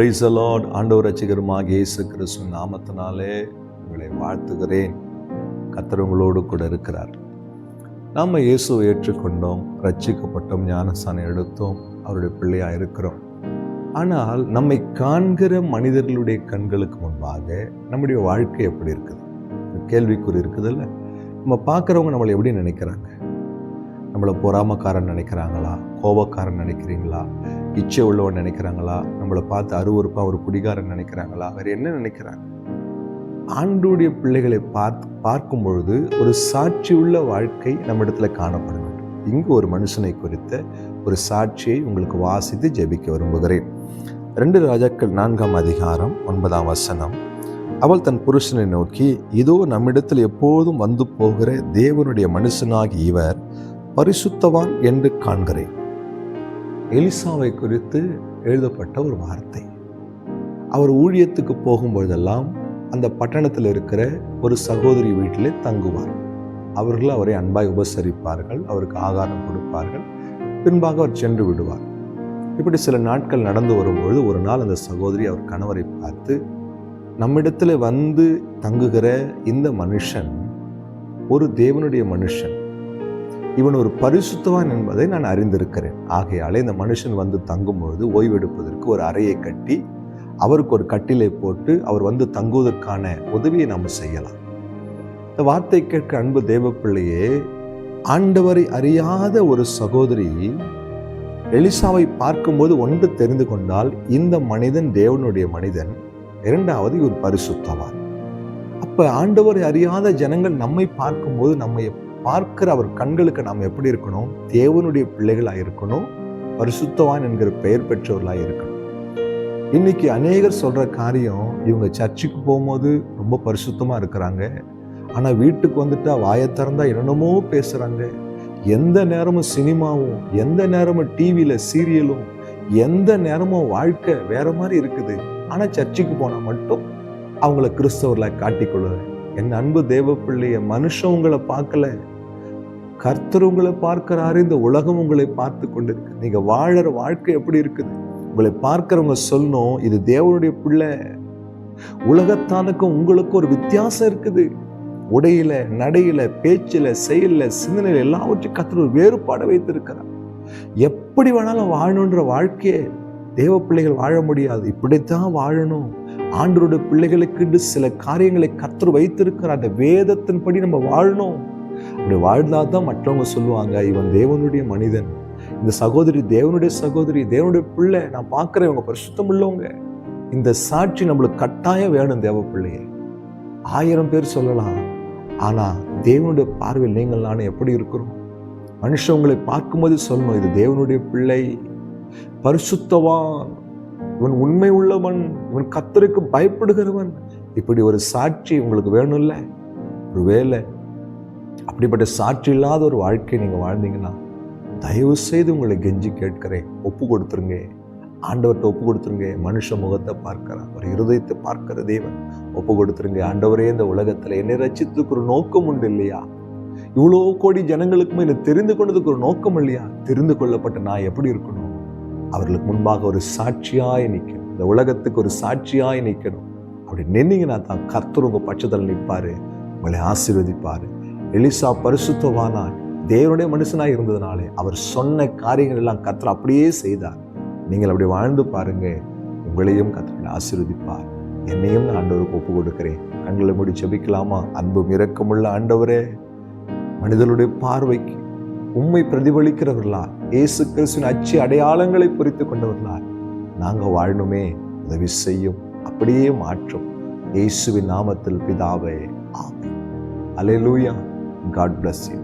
Price ஆண்டவர் ரசிகருமாக இயேசு கிறிஸ்து நாமத்தினாலே உங்களை வாழ்த்துகிறேன். கர்த்தர் கூட இருக்கிறார். நாம் இயேசுவை ஏற்றுக்கொண்டோம் ரட்சிக்கப்பட்டோம் ஞானஸ்தானம் எடுத்தோம் அவருடைய பிள்ளையாக இருக்கிறோம். ஆனால் நம்மை காண்கிற மனிதர்களுடைய கண்களுக்கு முன்பாக நம்முடைய வாழ்க்கை எப்படி இருக்குது? கேள்விக்குறி இருக்குதுல்ல? நம்ம பார்க்குறவங்க நம்மளை எப்படி நினைக்கிறாங்க? நம்மளை பொறாமக்காரன் நினைக்கிறாங்களா? கோபக்காரன் நினைக்கிறீங்களா? இச்சை உள்ளவன் நினைக்கிறாங்களா? நம்மளை பார்த்து அருவருப்பாக ஒரு குடிகாரன் நினைக்கிறாங்களா? வேறு என்ன நினைக்கிறாங்க? ஆண்டுடைய பிள்ளைகளை பார்த்து பார்க்கும் பொழுது ஒரு சாட்சி உள்ள வாழ்க்கை நம்ம இடத்துல காணப்பட வேண்டும் இங்கு ஒரு மனுஷனை குறித்த ஒரு சாட்சியை உங்களுக்கு வாசித்து ஜெபிக்க விரும்புகிறேன். ரெண்டு ராஜாக்கள் நான்காம் அதிகாரம் ஒன்பதாம் வசனம். அவள் தன் புருஷனை நோக்கி இதோ நம்மிடத்தில் எப்போதும் வந்து போகிற தேவனுடைய மனுஷனாகி இவர் பரிசுத்தவான் என்று காண்கிறேன். எலிசாவை குறித்து எழுதப்பட்ட ஒரு வார்த்தை. அவர் ஊழியத்துக்கு போகும்பொழுதெல்லாம் அந்த பட்டணத்தில் இருக்கிற ஒரு சகோதரி வீட்டிலே தங்குவார். அவர்கள் அவரை அன்பாய் உபசரிப்பார்கள் அவருக்கு ஆகாரம் கொடுப்பார்கள் பின்பாக அவர் சென்று விடுவார். இப்படி சில நாட்கள் நடந்து வரும்பொழுது ஒரு நாள் அந்த சகோதரி அவர் கணவரை பார்த்து நம்மிடத்தில் வந்து தங்குகிற இந்த மனுஷன் ஒரு தேவனுடைய மனுஷன். இவன் ஒரு பரிசுத்தவான் என்பதை நான் அறிந்திருக்கிறேன். ஆகையாலே இந்த மனுஷன் வந்து தங்கும்பொழுது ஓய்வெடுப்பதற்கு ஒரு அறையை கட்டி அவருக்கு ஒரு கட்டிலை போட்டு அவர் வந்து தங்குவதற்கான உதவியை நாம் செய்யலாம். இந்த வார்த்தை கேட்க அன்பு தேவப்பிள்ளையே ஆண்டவரை அறியாத ஒரு சகோதரி எலிசாவை பார்க்கும்போது ஒன்று தெரிந்து கொண்டால் இந்த மனிதன் தேவனுடைய மனிதன் இரண்டாவது இவர் பரிசுத்தவான். அப்போ ஆண்டவரை அறியாத ஜனங்கள் நம்மை பார்க்கும்போது நம்மை பார்க்கிற அவர் கண்களுக்கு நாம் எப்படி இருக்கணும்? தேவனுடைய பிள்ளைகளாக இருக்கணும். பரிசுத்தவான் என்கிற பெயர் பெற்றவர்களாக இருக்கணும். இன்னைக்கு அநேகர் சொல்ற காரியம் இவங்க சர்ச்சுக்கு போகும்போது ரொம்ப பரிசுத்தமா இருக்கிறாங்க. ஆனா வீட்டுக்கு வந்துட்டா வாயை திறந்தா என்னென்னமோ பேசுறாங்க. எந்த நேரமும் சினிமாவும் எந்த நேரமும் டிவியில சீரியலும் எந்த நேரமும் வாழ்க்கை வேற மாதிரி இருக்குது. ஆனா சர்ச்சுக்கு போனா மட்டும் அவங்கள கிறிஸ்தவர்களை காட்டிக்கொள்ளுவேன் என் அன்பு தேவ பிள்ளைய மனுஷன் உங்களை பார்க்கல. கர்த்தர் உங்களை பார்க்கிறாரு இந்த உலகம் உங்களை பார்த்து கொண்டிருக்கு. நீங்க வாழற வாழ்க்கை எப்படி இருக்குது? உங்களை பார்க்கிறவங்க சொல்லணும் இது தேவனுடைய பிள்ளை. உலகத்தானுக்கும் உங்களுக்கும் ஒரு வித்தியாசம் இருக்குது. உடையில நடையில பேச்சில செயல்ல சிந்தனையில எல்லாவற்றையும் கத்திர ஒரு வேறுபாடு வைத்திருக்கிறார். எப்படி வேணாலும் வாழணுன்ற வாழ்க்கையை தேவ பிள்ளைகள் வாழ முடியாது. இப்படித்தான் வாழணும். ஆண்டோருடைய பிள்ளைகளுக்கு சில காரியங்களை கத்தர் வைத்திருக்கிற அந்த வேதத்தின்படி நம்ம வாழணும். அப்படி வாழ்ந்தாதான் மற்றவங்க சொல்லுவாங்க இவன் தேவனுடைய மனிதன். இந்த சகோதரி தேவனுடைய சகோதரி தேவனுடைய பிள்ளை. நான் பார்க்குறேன் இவங்க பரிசுத்தம் உள்ளவங்க இந்த சாட்சி நம்மளுக்கு கட்டாயம் வேணும் தேவ பிள்ளையே. ஆயிரம் பேர் சொல்லலாம். ஆனால் தேவனுடைய பார்வையில் நீங்கள் நானும் எப்படி இருக்கிறோம்? மனுஷன் உங்களை பார்க்கும்போது சொல்லணும் இது தேவனுடைய பிள்ளை. பரிசுத்தவான். இவன் உண்மை உள்ளவன் இவன் கத்தருக்கு பயப்படுகிறவன். இப்படி ஒரு சாட்சி உங்களுக்கு வேணும்ல? ஒரு வேலை அப்படிப்பட்ட சாட்சி இல்லாத ஒரு வாழ்க்கை நீங்கள் வாழ்ந்தீங்கன்னா தயவு செய்து உங்களை கெஞ்சி கேட்கிறேன். ஒப்பு கொடுத்துருங்க. ஆண்டவர்கிட்ட ஒப்பு கொடுத்துருங்க. மனுஷ முகத்தை பார்க்கிறான் ஒரு இருதயத்தை பார்க்கிற தேவன். ஒப்பு கொடுத்துருங்க. ஆண்டவரே இந்த உலகத்தில் என்னை ரச்சித்துக்கு ஒரு நோக்கம் உண்டு இல்லையா? இவ்வளோ கோடி ஜனங்களுக்குமே என்னை தெரிந்து கொண்டதுக்கு ஒரு நோக்கம் இல்லையா? தெரிந்து கொள்ளப்பட்ட நான் எப்படி இருக்கணும்? அவர்களுக்கு முன்பாக ஒரு சாட்சியாய் நிற்கணும் இந்த உலகத்துக்கு ஒரு சாட்சியாய் நிற்கணும் அப்படி நின்னீங்கன்னா தான் கர்த்தர் உங்கள் பட்சத்தில் நிற்பார் உங்களை ஆசீர்வதிப்பார். எலிசா பரிசுத்தவானாய் தேவனுடைய மனுஷனாய் இருந்ததுனாலே அவர் சொன்ன காரியங்கள் எல்லாம் கர்த்தர் அப்படியே செய்தார். நீங்கள் அப்படி வாழ்ந்து பாருங்க உங்களையும் கர்த்தர் ஆசீர்வதிப்பார். என்னையும் நான் ஆண்டவருக்கு ஒப்பு கொடுக்கிறேன் கண்களை மூடி ஜெபிக்கலாமா? அன்பும் இரக்கமுள்ள ஆண்டவரே மனிதனுடைய பார்வைக்கு உண்மை பிரதிபலிக்கிறவர்களால் இயேசு கிறிஸ்துவின் அச்சு அடையாளங்களை பொறித்து கொண்டவர்களால் நாங்க வாழணுமே உதவி செய்யும் அப்படியே மாற்றும். இயேசுவின் நாமத்தில் பிதாவே ஆமென். அலையலூயா காட் பிளஸ் யூ